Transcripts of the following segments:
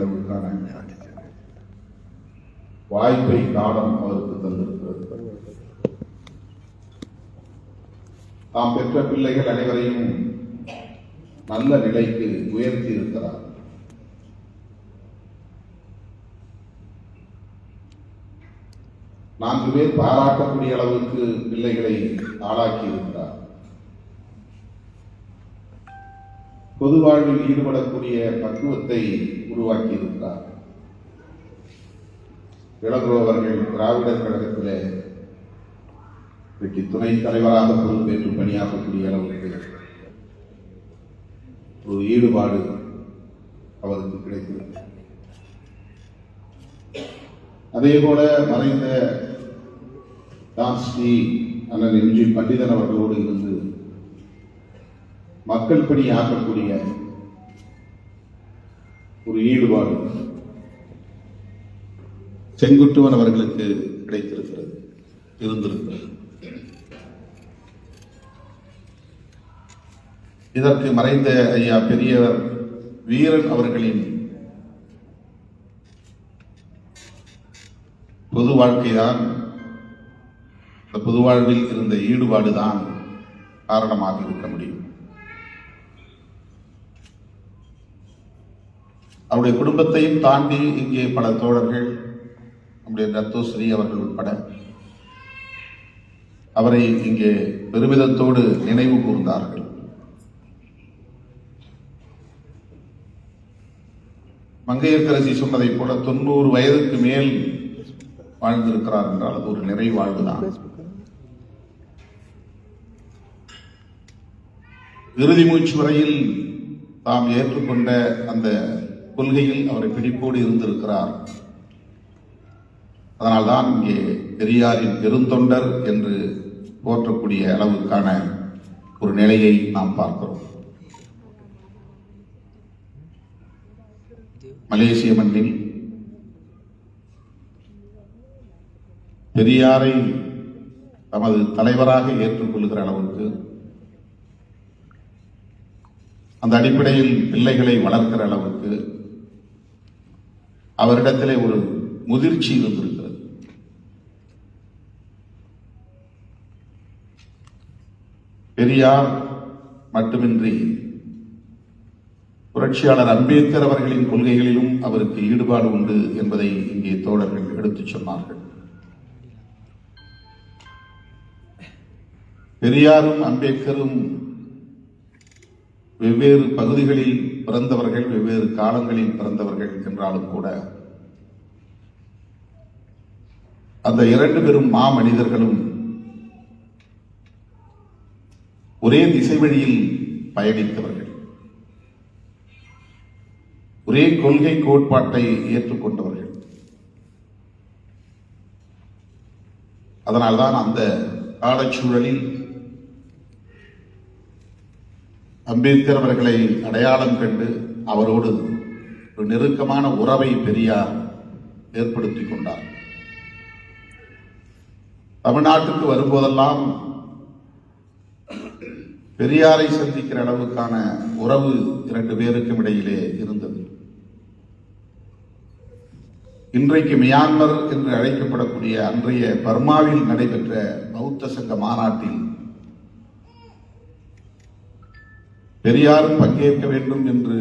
அளவுக்கான வாய்ப்பை காலம் அவருக்கு தந்திருக்கிறது. தாம் பெற்ற பிள்ளைகள் அனைவரையும் நல்ல நிலைக்கு உயர்த்தி இருக்கிறார் நான்கு பேர் பாராட்டக்கூடிய அளவுக்கு பிள்ளைகளை ஆளாக்கி இருக்கிறார். பொது வாழ்வில் ஈடுபடக்கூடிய பக்குவத்தை உருவாக்கி இருக்கிறார் இளங்கோ அவர்கள் திராவிடர் கழகத்திலே இன்றைக்கு துணைத் தலைவராக பொறுப்பேற்று பணியாற்றக்கூடிய அளவுக்கு ஒரு ஈடுபாடு அவருக்கு கிடைத்திருக்கிறது. அதே போல மறைந்த டான்ஸ்ரீ அண்ணன் எம்ஜி பண்டிதன் அவர்களோடு இருந்து மக்கள் பணி ஆற்றக்கூடிய ஒரு ஈடுபாடு செங்குட்டுவன் அவர்களுக்கு கிடைத்திருக்கிறது இருந்திருக்கிறது. இதற்கு மறைந்த ஐயா பெரியவர் வீரன் அவர்களின் பொது வாழ்க்கைதான். இந்த பொது வாழ்வில் இருந்த ஈடுபாடுதான் காரணமாக இருக்க முடியும். அவருடைய குடும்பத்தையும் தாண்டி இங்கே பல தோழர்கள் நம்முடைய தத்தோஸ்ரீ அவர்கள் உட்பட அவரை இங்கே பெருமிதத்தோடு நினைவு கூர்ந்தார்கள். மங்கையர்கரசி சொன்னதைப் போல தொண்ணூறு வயதுக்கு மேல் வாழ்ந்திருக்கிறார் என்றால் அது ஒரு நிறைவாழ்வுதான். இறுதி மூச்சு வரையில் தாம் ஏற்றுக்கொண்ட அந்த கொள்கையில் அவரை பிடிப்போடு இருந்திருக்கிறார். அதனால்தான் இங்கே பெரியாரின் பெருந்தொண்டர் என்று போற்றக்கூடிய அளவுக்கான ஒரு நிலையை நாம் பார்க்கிறோம். மலேசிய மண்ணில் பெரியாரை தமது தலைவராக ஏற்றுக்கொள்கிற அளவுக்கு அந்த அடிப்படையில் பிள்ளைகளை வளர்க்கிற அளவுக்கு அவரிடத்திலே ஒரு முதிர்ச்சி இருந்திருக்கிறது. பெரியார் மட்டுமின்றி புரட்சியாளர் அம்பேத்கர் அவர்களின் கொள்கைகளிலும் அவருக்கு ஈடுபாடு உண்டு என்பதை இங்கே தோழர்கள் எடுத்துச் சொன்னார்கள். பெரியாரும் அம்பேத்கரும் வெவ்வேறு பகுதிகளில் பிறந்தவர்கள் வெவ்வேறு காலங்களில் பிறந்தவர்கள் என்றாலும் கூட அந்த இரண்டு பெரும் மாமனிதர்களும் ஒரே திசை வழியில் பயணித்தவர்கள். ஒரே கொள்கை கோட்பாட்டை ஏற்றுக்கொண்டவர்கள். அதனால்தான் அந்த காலச்சூழலில் அம்பேத்கர் அவர்களை அடையாளம் கண்டு அவரோடு ஒரு நெருக்கமான உறவை பெரியார் ஏற்படுத்திக் கொண்டார். தமிழ்நாட்டுக்கு வரும்போதெல்லாம் பெரியாரை சந்திக்கிற அளவுக்கான உறவு இரண்டு பேருக்கும் இடையிலே இருந்தது. இன்றைக்கு மியான்மர் என்று அழைக்கப்படக்கூடிய அன்றைய பர்மாவில் நடைபெற்ற பௌத்த சங்க மாநாட்டில் பெரியாரும் பங்கேற்க வேண்டும் என்று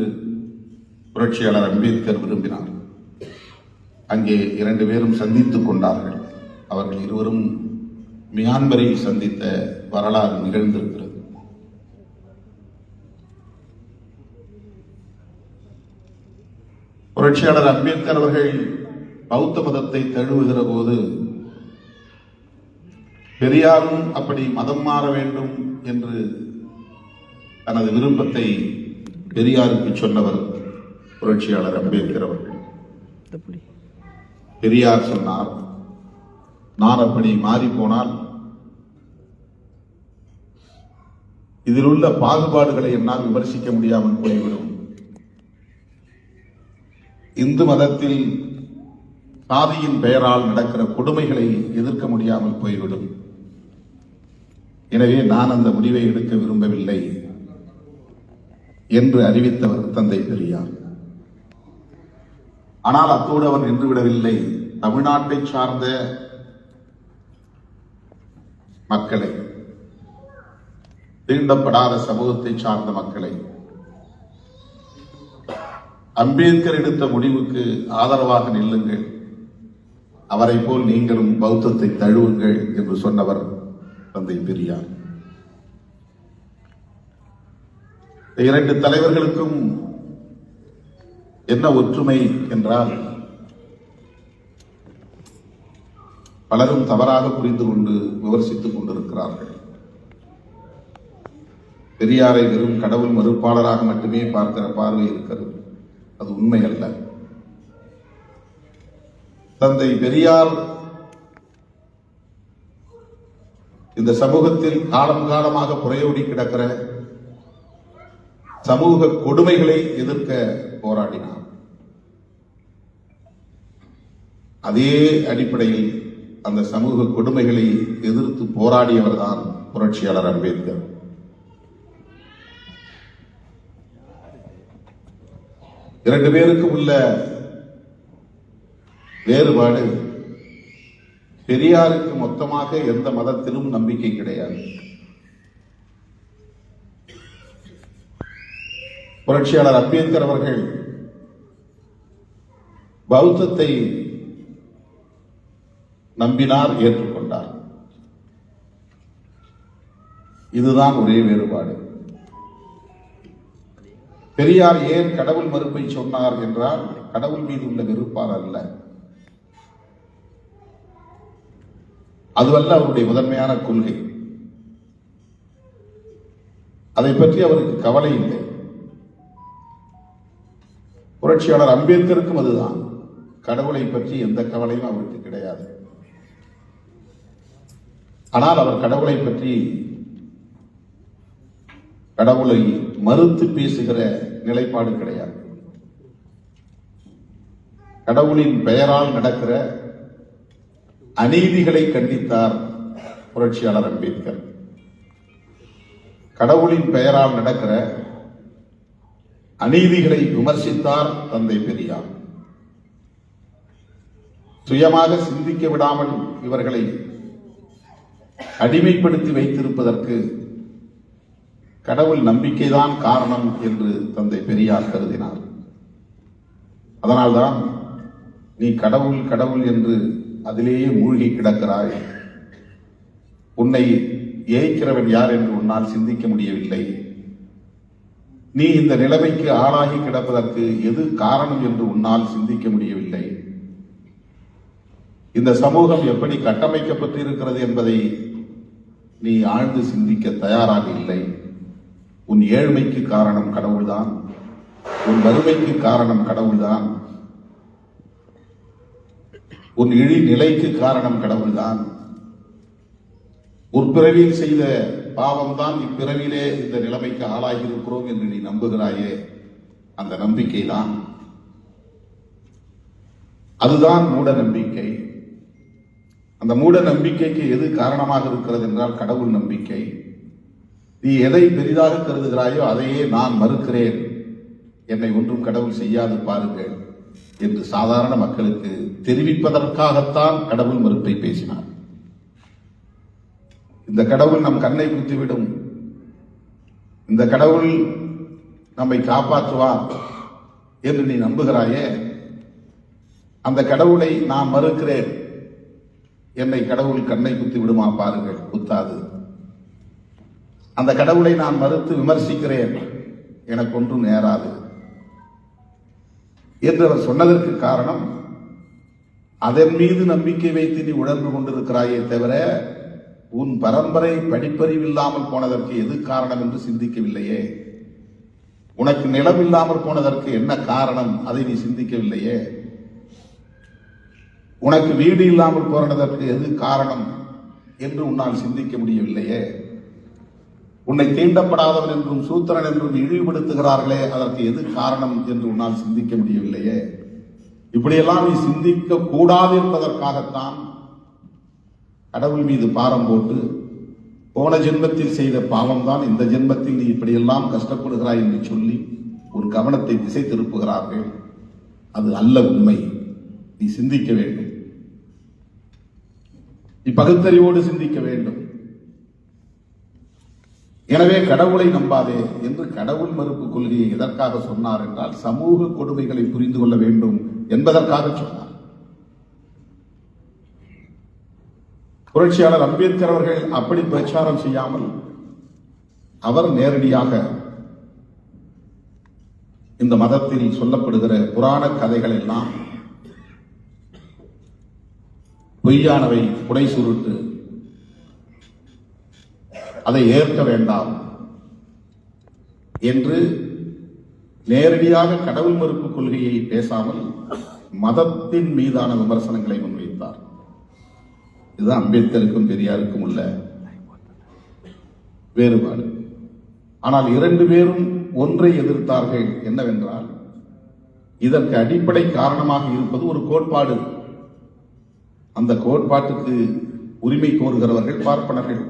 புரட்சியாளர் அம்பேத்கர் விரும்பினார். அங்கே இரண்டு பேரும் சந்தித்துக் கொண்டார்கள். அவர்கள் இருவரும் மியான்மரில் சந்தித்த வரலாறு நிகழ்ந்திருக்கிறது. புரட்சியாளர் அம்பேத்கர் அவர்கள் பௌத்த மதத்தை தழுவுகிற போது பெரியாரும் அப்படி மதம் மாற வேண்டும் என்று தனது விருப்பத்தை பெரியாருக்கு சொன்னவர் புரட்சியாளர் அம்பேத்கர் அவர்கள். பெரியார் சொன்னார் நான் அப்படி மாறி போனால் இதில் உள்ள பாகுபாடுகளை என்னால் விமர்சிக்க முடியாமல் போய்விடும். இந்து மதத்தில் சாதியின் பெயரால் நடக்கிற கொடுமைகளை எதிர்க்க முடியாமல் போய்விடும். எனவே நான் அந்த முடிவை எடுக்க விரும்பவில்லை. என்று அறிவித்தவர் தந்தை பெரியார். ஆனால் அத்தோடு அவர் நின்றுவிடவில்லை தமிழ்நாட்டை சார்ந்த மக்களை தீண்டப்படாத சமூகத்தை சார்ந்த மக்களை அம்பேத்கர் எடுத்த முடிவுக்கு ஆதரவாக நில்லுங்கள். அவரை போல் நீங்களும் பௌத்தத்தை தழுவுங்கள் என்று சொன்னவர் தந்தை பெரியார். இந்த இரண்டு தலைவர்களுக்கும் என்ன ஒற்றுமை என்றால் பலரும் தவறாக புரிந்து கொண்டு விமர்சித்துக் கொண்டிருக்கிறார்கள். பெரியாரை வெறும் கடவுள் மறுப்பாளராக மட்டுமே பார்க்கிற பார்வை இருக்கிறது. அது உண்மை அல்ல தந்தை பெரியார் இந்த சமூகத்தில் காலம் காலமாக புறையோடி கிடக்கிற சமூக கொடுமைகளை எதிர்க்க போராடினார் அதே அடிப்படையில் அந்த சமூக கொடுமைகளை எதிர்த்து போராடியவர்தான் புரட்சியாளர் அம்பேத்கர். இரண்டு பேருக்கும் உள்ள வேறுபாடு பெரியாருக்கு மொத்தமாக எந்த மதத்திலும் நம்பிக்கை கிடையாது. புரட்சியாளர் அம்பேத்கர் அவர்கள் பௌத்தத்தை நம்பினார் ஏற்றுக்கொண்டார். இதுதான் ஒரே வேறுபாடு. பெரியார் ஏன் கடவுள் மறுப்பை சொன்னார் என்றால் கடவுள் மீது உள்ள வெறுப்பார் அல்ல. அதுவல்ல அவருடைய முதன்மையான கொள்கை. அதை பற்றி அவருக்கு கவலை இல்லை. புரட்சியாளர் அம்பேத்கருக்கும் அதுதான். கடவுளை பற்றி எந்த கவலையும் அவருக்கு கிடையாது. ஆனால் அவர் கடவுளை பற்றி கடவுளை மறுத்து பேசுகிற நிலைப்பாடு கிடையாது. கடவுளின் பெயரால் நடக்கிற அநீதிகளை கண்டித்தார் புரட்சியாளர் அம்பேத்கர். கடவுளின் பெயரால் நடக்கிற அநீதிகளை விமர்சித்தார் தந்தை பெரியார். சுயமாக சிந்திக்க விடாமல் இவர்களை அடிமைப்படுத்தி வைத்திருப்பதற்கு கடவுள் நம்பிக்கைதான் காரணம் என்று தந்தை பெரியார் கருதினார். அதனால்தான் நீ கடவுள் கடவுள் என்று அதிலேயே மூழ்கி கிடக்கிறாய். உன்னை ஏய்க்கிறவன் யார் என்று உன்னால் சிந்திக்க முடியவில்லை. நீ இந்த நிலைமைக்கு ஆளாகி கிடப்பதற்கு எது காரணம் என்று உன்னால் சிந்திக்க முடியவில்லை. இந்த சமூகம் எப்படி கட்டமைக்கப்பட்டிருக்கிறது என்பதை நீ ஆழ்ந்து சிந்திக்க தயாராக இல்லை. உன் ஏழ்மைக்கு காரணம் கடவுள்தான். உன் வறுமைக்கு காரணம் கடவுள்தான். உன் இழி நிலைக்கு காரணம் கடவுள்தான். உற்பிறவியில் செய்த பாவம்தான் இப்பிறவிலே இந்த நிலைமைக்கு ஆளாகி இருக்கிறோம் என்று நீ நம்புகிறாயே. அந்த நம்பிக்கை தான் அதுதான் மூட நம்பிக்கை. அந்த மூட நம்பிக்கைக்கு எது காரணமாக இருக்கிறது என்றால் கடவுள் நம்பிக்கை. நீ எதை பெரிதாக கருதுகிறாயோ அதையே நான் மறுக்கிறேன். என்னை ஒன்றும் கடவுள் செய்யாது பாருங்கள் என்று சாதாரண மக்களுக்கு தெரிவிப்பதற்காகத்தான் கடவுள் மறுப்பை பேசினார். இந்த கடவுள் நம் கண்ணை குத்திவிடும். இந்த கடவுள் நம்மை காப்பாற்றுவார் என்று நீ நம்புகிறாயே அந்த கடவுளை நான் மறுக்கிறேன். என்னை கடவுள் கண்ணை குத்தி விடுமா பாருங்கள் குத்தாது. அந்த கடவுளை நான் மறுத்து விமர்சிக்கிறேன். எனக்கு ஒன்றும் நேராது. என்று அவர் சொன்னதற்கு காரணம் அதன் மீது நம்பிக்கை வைத்து நீ உணர்ந்து கொண்டிருக்கிறாயே தவிர உன் பரம்பரை படிப்பறிவு இல்லாமல் போனதற்கு எது காரணம் என்று சிந்திக்கவில்லையே? உனக்கு நிலம் இல்லாமல் போனதற்கு என்ன காரணம்? அதை நீ சிந்திக்கவில்லையே? உனக்கு வீடு இல்லாமல் போனதற்கு எது காரணம் என்று உன்னால் சிந்திக்க முடியவில்லையே? உன்னை தீண்டப்படாதவன் என்றும் சூத்திரன் என்றும் இழிவுபடுத்துகிறார்களே அதற்கு எது காரணம் என்று உன்னால் சிந்திக்க முடியவில்லையே? இப்படியெல்லாம் நீ சிந்திக்க கூடாது என்பதற்காகத்தான் கடவுள் மீது பாரம் போட்டு போன ஜென்மத்தில் செய்த பாவம் தான் இந்த ஜென்மத்தில் நீ இப்படியெல்லாம் கஷ்டப்படுகிறாய் என்று சொல்லி ஒரு கவனத்தை திசை திருப்புகிறார்கள். அது அல்ல உண்மை. நீ சிந்திக்க வேண்டும். நீ பகுத்தறிவோடு சிந்திக்க வேண்டும். எனவே கடவுளை நம்பாதே என்று கடவுள் மறுப்பு கொள்கையை எதற்காக சொன்னார் என்றால் சமூக கொடுமைகளை புரிந்து கொள்ள வேண்டும் என்பதற்காக சொன்னார். புரட்சியாளர் அம்பேத்கர் அவர்கள் அப்படி பிரச்சாரம் செய்யாமல் அவர் நேரடியாக இந்த மதத்தில் சொல்லப்படுகிற புராண கதைகள் எல்லாம் பொய்யானவை புடை சுருட்டு. அதை ஏற்க வேண்டாம் என்று நேரடியாக கடவுள் மறுப்பு கொள்கையை பேசாமல் மதத்தின் மீதான விமர்சனங்களை முன்வைத்தார். இதுதான் அம்பேத்கருக்கும் பெரியாருக்கும் உள்ள வேறுபாடு. ஆனால் இரண்டு பேரும் ஒன்றை எதிர்த்தார்கள். என்னவென்றால் இதற்கு அடிப்படை காரணமாக இருப்பது ஒரு கோட்பாடு. அந்த கோட்பாட்டுக்கு உரிமை கோருகிறவர்கள் பார்ப்பனர்கள்.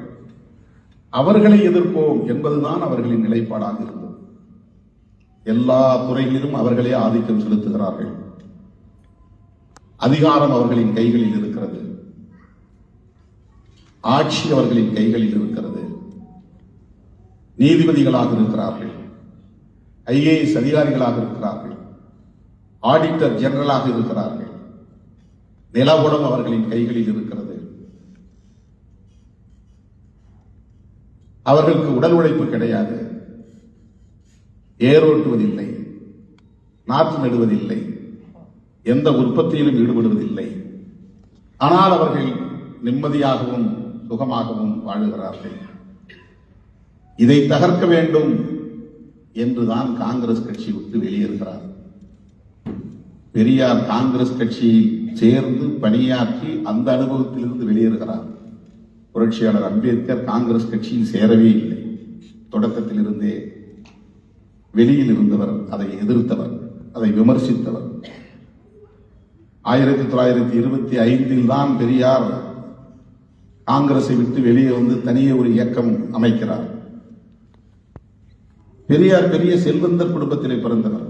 அவர்களை எதிர்ப்போம் என்பதுதான் அவர்களின் நிலைப்பாடாக இருந்தது. எல்லா துறைகளிலும் அவர்களே ஆதிக்கம் செலுத்துகிறார்கள். அதிகாரம் அவர்களின் கைகளில் இருக்கிறது. ஆட்சி அவர்களின் கைகளில் இருக்கிறது. நீதிபதிகளாக இருக்கிறார்கள். ஐஏஎஸ் அதிகாரிகளாக இருக்கிறார்கள். ஆடிட்டர் ஜெனரலாக இருக்கிறார்கள். நிலவுடம் அவர்களின் கைகளில் இருக்கிறது. அவர்களுக்கு உடல் உழைப்பு கிடையாது. ஏரோட்டுவதில்லை. நாற்று நடுவதில்லை. எந்த உற்பத்தியிலும் ஈடுபடுவதில்லை. ஆனால் அவர்கள் நிம்மதியாகவும் சுகமாகவும் வாழுகிறார்கள். இதை தகர்க்க வேண்டும் என்றுதான் காங்கிரஸ் கட்சி விட்டு வெளியேறுகிறார். பெரியார் காங்கிரஸ் கட்சியில் சேர்ந்து பணியாற்றி அந்த அனுபவத்திலிருந்து வெளியேறுகிறார். புரட்சியாளர் அம்பேத்கர் காங்கிரஸ் கட்சியில் சேரவே இல்லை. தொடக்கத்திலிருந்தே வெளியில் இருந்தவர் அதை எதிர்த்தவர் அதை விமர்சித்தவர். ஆயிரத்தி தொள்ளாயிரத்தி இருபத்தி ஐந்தில் தான் பெரியார் காங்கிரஸை விட்டு வெளியே வந்து தனியே ஒரு இயக்கம் அமைக்கிறார். பெரியார் பெரிய செல்வந்தர் குடும்பத்திலே பிறந்தவர்.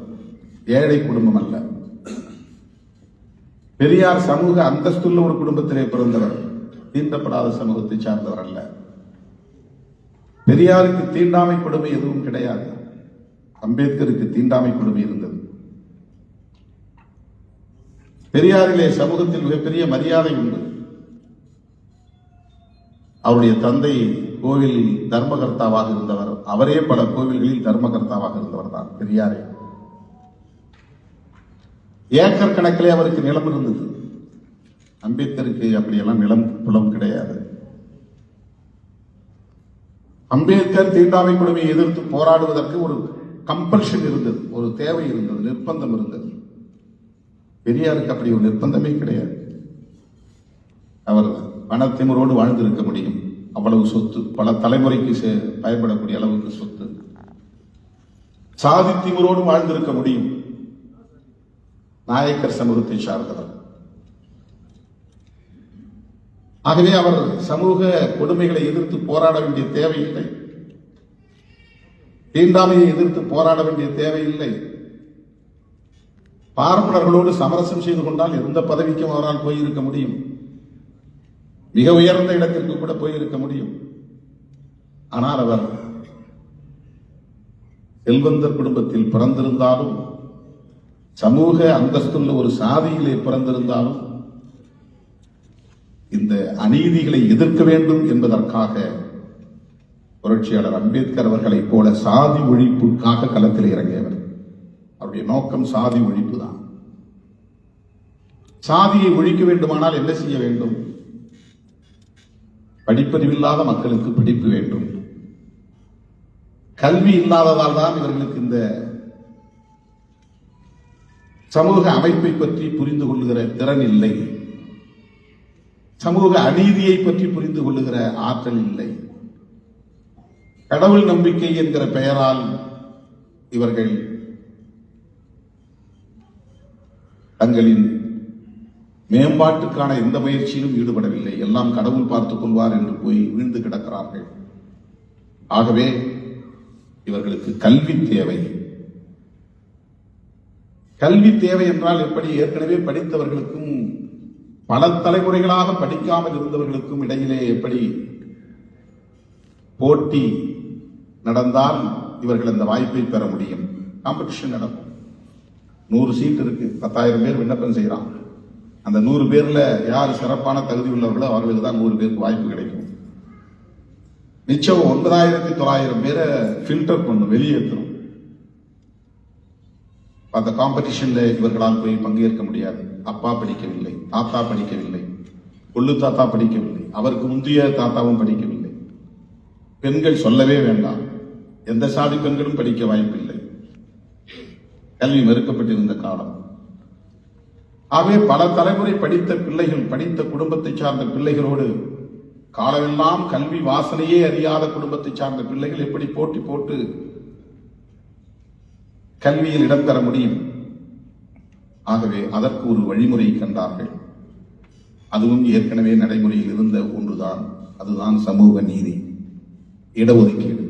ஏழை குடும்பம் அல்ல. பெரியார் சமூக அந்தஸ்துள்ள ஒரு குடும்பத்திலே பிறந்தவர். தீண்டப்படாத சமூகத்தை சார்ந்தவர் அல்ல. பெரியாருக்கு தீண்டாமை கொடுமை எதுவும் கிடையாது. அம்பேத்கருக்கு தீண்டாமை கொடுமை இருந்தது. பெரியாரிலே சமூகத்தில் மிகப்பெரிய மரியாதை உண்டு. அவருடைய தந்தை கோவிலில் தர்மகர்த்தாவாக இருந்தவர். அவரே பல கோவில்களில் தர்மகர்த்தாவாக இருந்தவர் தான் பெரியாரே. ஏக்கர் கணக்கிலே அவருக்கு நிலம் இருந்தது. அம்பேத்கருக்கு அப்படியெல்லாம் நிலம் புலம் கிடையாது. அம்பேத்கர் தீண்டாமை கொடுமையை எதிர்த்து போராடுவதற்கு ஒரு கம்பல்ஷன் இருந்தது ஒரு தேவை இருந்தது நிர்பந்தம் இருந்தது. பெரியாருக்கு அப்படி ஒரு நிர்பந்தமே கிடையாது. அவர் பணத்திமரோடு வாழ்ந்திருக்க முடியும். அவ்வளவு சொத்து. பல தலைமுறைக்கு சே- பயன்படக்கூடிய அளவுக்கு சொத்து. சாதி திமிரோடு வாழ்ந்திருக்க முடியும். நாயக்கர் சமூகத்தை சார்ந்தவர். ஆகவே அவர் சமூக கொடுமைகளை எதிர்த்து போராட வேண்டிய தேவையில்லை. தீண்டாமையை எதிர்த்து போராட வேண்டிய தேவையில்லை. பார்ப்பனர்களோடு சமரசம் செய்து கொண்டால் எந்த பதவிக்கும் அவரால் போயிருக்க முடியும். மிக உயர்ந்த இடத்திற்கு கூட போயிருக்க முடியும். ஆனால் அவர் செல்வந்தர் குடும்பத்தில் பிறந்திருந்தாலும் சமூக அந்தஸ்துள்ள ஒரு சாதியிலே பிறந்திருந்தாலும் இந்த அநீதிகளை எதிர்க்க வேண்டும் என்பதற்காக புரட்சியாளர் அம்பேத்கர் அவர்களைப் போல சாதி ஒழிப்புக்காக களத்தில் இறங்கியவர். அவருடைய நோக்கம் சாதி ஒழிப்பு தான் சாதியை ஒழிக்க வேண்டுமானால் என்ன செய்ய வேண்டும்? படிப்பறிவில்லாத மக்களுக்கு படிப்பு வேண்டும். கல்வி இல்லாததால் தான் இவர்களுக்கு இந்த சமூக அமைப்பை பற்றி புரிந்து கொள்ளுகிற திறன் இல்லை. சமூக அநீதியை பற்றி புரிந்து கொள்ளுகிற ஆற்றல் இல்லை. கடவுள் நம்பிக்கை என்கிற பெயரால் இவர்கள் தங்களின் மேம்பாட்டுக்கான எந்த முயற்சியிலும் ஈடுபடவில்லை. எல்லாம் கடவுள் பார்த்துக் கொள்வார் என்று போய் வீழ்ந்து கிடக்கிறார்கள். ஆகவே இவர்களுக்கு கல்வி தேவை. கல்வி தேவை என்றால் எப்படி ஏற்கனவே படித்தவர்களுக்கும் பல தலைமுறைகளாக படிக்காமல் இருந்தவர்களுக்கும் இடையிலே எப்படி போட்டி நடந்தால் இவர்கள் அந்த வாய்ப்பை பெற முடியும். காம்படிஷன் நடக்கும். நூறு சீட் இருக்கு. பத்தாயிரம் பேர் விண்ணப்பம் செய்கிறான் அந்த நூறு பேர்ல யார் சிறப்பான தகுதி உள்ளவர்களோ அவர்களுக்கு தான் நூறு பேருக்கு வாய்ப்பு கிடைக்கும். மிச்சம் ஒன்பதாயிரத்தி தொள்ளாயிரம் பேரை ஃபில்டர் பண்ணும் வெளியேற்றணும். அந்த காம்படிஷன்ல இவர்களால் போய் பங்கேற்க முடியாது. அப்பா படிக்கவில்லை தாத்தா படிக்கவில்லை கொள்ளு தாத்தா படிக்கவில்லை அவருக்கு முந்தைய தாத்தாவும் படிக்கவில்லை. பெண்கள் சொல்லவே வேண்டாம். எந்த சாதி பெண்களும் படிக்க வாய்ப்பில்லை. கல்வி மறுக்கப்பட்டிருந்த காலம். ஆகவே பல தலைமுறை படித்த பிள்ளைகள் படித்த குடும்பத்தை சார்ந்த பிள்ளைகளோடு காலமெல்லாம் கல்வி வாசனையே அறியாத குடும்பத்தை சார்ந்த பிள்ளைகள் எப்படி போட்டி போட்டு கல்வியில் இடம் பெற முடியும்? ஆகவே அதற்கு ஒரு வழிமுறை கண்டார்கள். அதுவும் ஏற்கனவே நடைமுறையில் இருந்த ஒன்றுதான். அதுதான் சமூக நீதி. இடஒதுக்கீடு.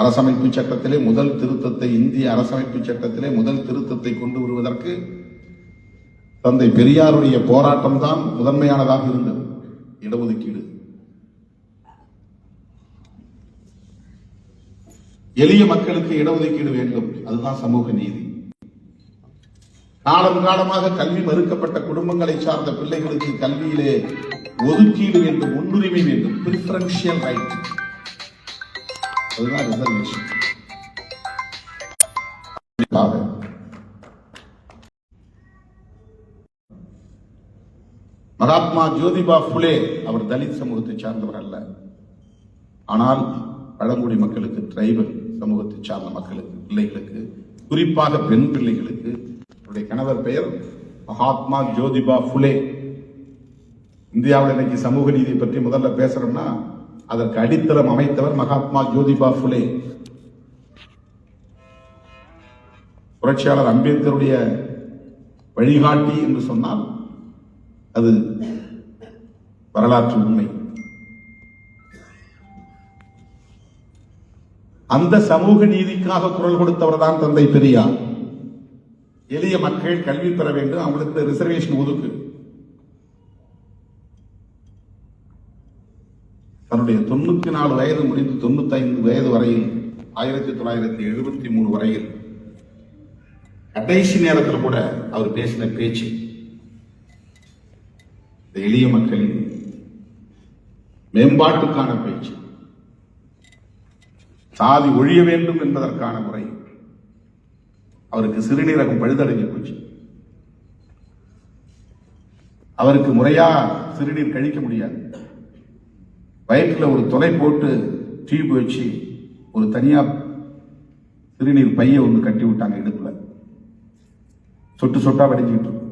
அரசமைப்பு சட்டத்திலே முதல் திருத்தத்தை இந்திய அரசமைப்பு சட்டத்திலே முதல் திருத்தத்தை கொண்டு வருவதற்கு தந்தை பெரியாருடைய போராட்டம் தான் முதன்மையானதாக இருந்தது. இடஒதுக்கீடு. எளிய மக்களுக்கு இடஒதுக்கீடு வேண்டும். அதுதான் சமூக நீதி. காலம் காலமாக கல்வி மறுக்கப்பட்ட குடும்பங்களை சார்ந்த பிள்ளைகளுக்கு கல்வியிலே ஒதுக்கீடு வேண்டும் முன்னுரிமை வேண்டும். பிரிஃபரன்ஷியல் ரைட் அதுதான் ரிசர்வேஷன் மகாத்மா ஜோதிபா புலே அவர் தலித் சமூகத்தை சார்ந்தவர் அல்ல. ஆனால் பழங்குடி மக்களுக்கு டிரைபல் சமூகத்தை சார்ந்த மக்களுக்கு பிள்ளைகளுக்கு குறிப்பாக பெண் பிள்ளைகளுக்கு அவருடைய கணவர் பெயர் மகாத்மா ஜோதிபா புலே இந்தியாவில் இன்னைக்கு சமூக நீதியை பற்றி முதல்ல பேசுறோம்னா அதற்கு அடித்தளம் அமைத்தவர் மகாத்மா ஜோதிபா புலே புரட்சியாளர் அம்பேத்கருடைய வழிகாட்டி என்று சொன்னால் அது வரலாற்று உண்மை. அந்த சமூக நீதிக்காக குரல் கொடுத்தவர் தான் தந்தை பெரியார். எளிய மக்கள் கல்வி பெற வேண்டும். அவங்களுக்கு ரிசர்வேஷன் ஒதுக்கு. தன்னுடைய தொண்ணூத்தி நாலு வயது முடிந்து தொண்ணூத்தி ஐந்து வயது வரையில் ஆயிரத்தி தொள்ளாயிரத்தி எழுபத்தி மூணு வரையில் கடைசி நேரத்தில் கூட அவர் பேசின பேச்சு. இந்த எளிய மக்களின் மேம்பாட்டுக்கான பேச்சு. சாதி ஒழிய வேண்டும் என்பதற்கான முறை. அவருக்கு சிறுநீரகம் பழுதடைஞ்சு போச்சு. அவருக்கு முறையா சிறுநீர் கழிக்க முடியாது. வயிற்றில் ஒரு துளை போட்டு டியூப் வச்சு ஒரு தனியா சிறுநீர் பைய ஒன்று கட்டி விட்டாங்க இடுப்புல. சொட்டு சொட்டா வடிஞ்சிக்கிட்டு இருக்கும்.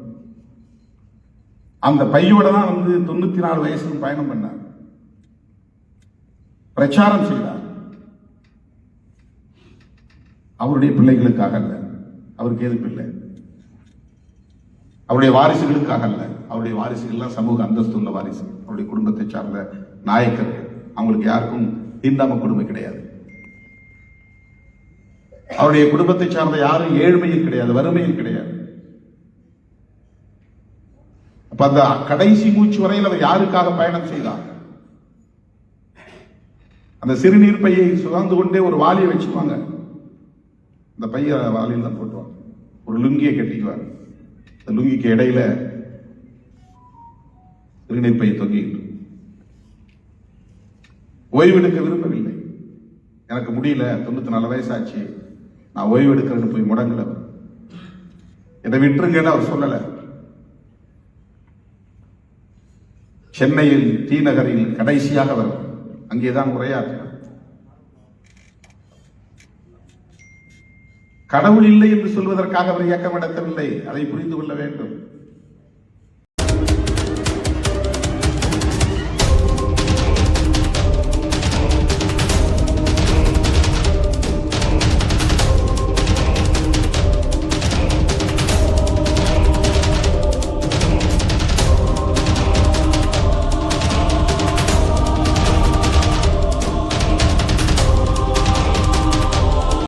அந்த பையோட தான் வந்து தொண்ணூத்தி நாலு வயசுக்கு பயணம் பண்ணார். பிரச்சாரம் செய்தார். அவருடைய பிள்ளைகளுக்காக அல்ல. அவருக்கு எது இல்லை அவருடைய வாரிசுகளுக்காக அல்ல. அவருடைய வாரிசுகள்லாம் சமூக அந்தஸ்து உள்ள வாரிசு. அவருடைய குடும்பத்தை சார்ந்த நாயக்கர்கள் அவங்களுக்கு யாருக்கும் தீண்டாம கொடுமை கிடையாது. அவருடைய குடும்பத்தை சார்ந்த யாரும் ஏழ்மையில் கிடையாது வறுமையில் கிடையாது. அப்ப அந்த கடைசி மூச்சு வரையில் அவர் யாருக்காக பயணம் செய்தார்? அந்த சிறுநீர் பையை சுதந்து கொண்டே ஒரு வாளியை வச்சுக்குவாங்க. இந்த பைய வாலியில் தான் போட்டுவாங்க. ஒரு லுங்கியை கட்டிக்குவாங்க. இந்த லுங்கிக்கு இடையில சிறுநீர் பையை தொங்கிட்டு ஓய்வெடுக்க விரும்பவில்லை. எனக்கு முடியல தொண்ணூத்தி நாலு வயசாச்சு. நான் ஓய்வு எடுக்கிறேன்னு போய் முடங்கல. என்னை விட்டுருங்கன்னு அவர் சொல்லல. சென்னையில் டி நகரில் கடைசியாக அவர் அங்கேதான் உரையாற்றினார். கடவுள் இல்லை என்று சொல்வதற்காக அவர் இயக்கம் நடத்தவில்லை. அதை புரிந்து கொள்ள வேண்டும்.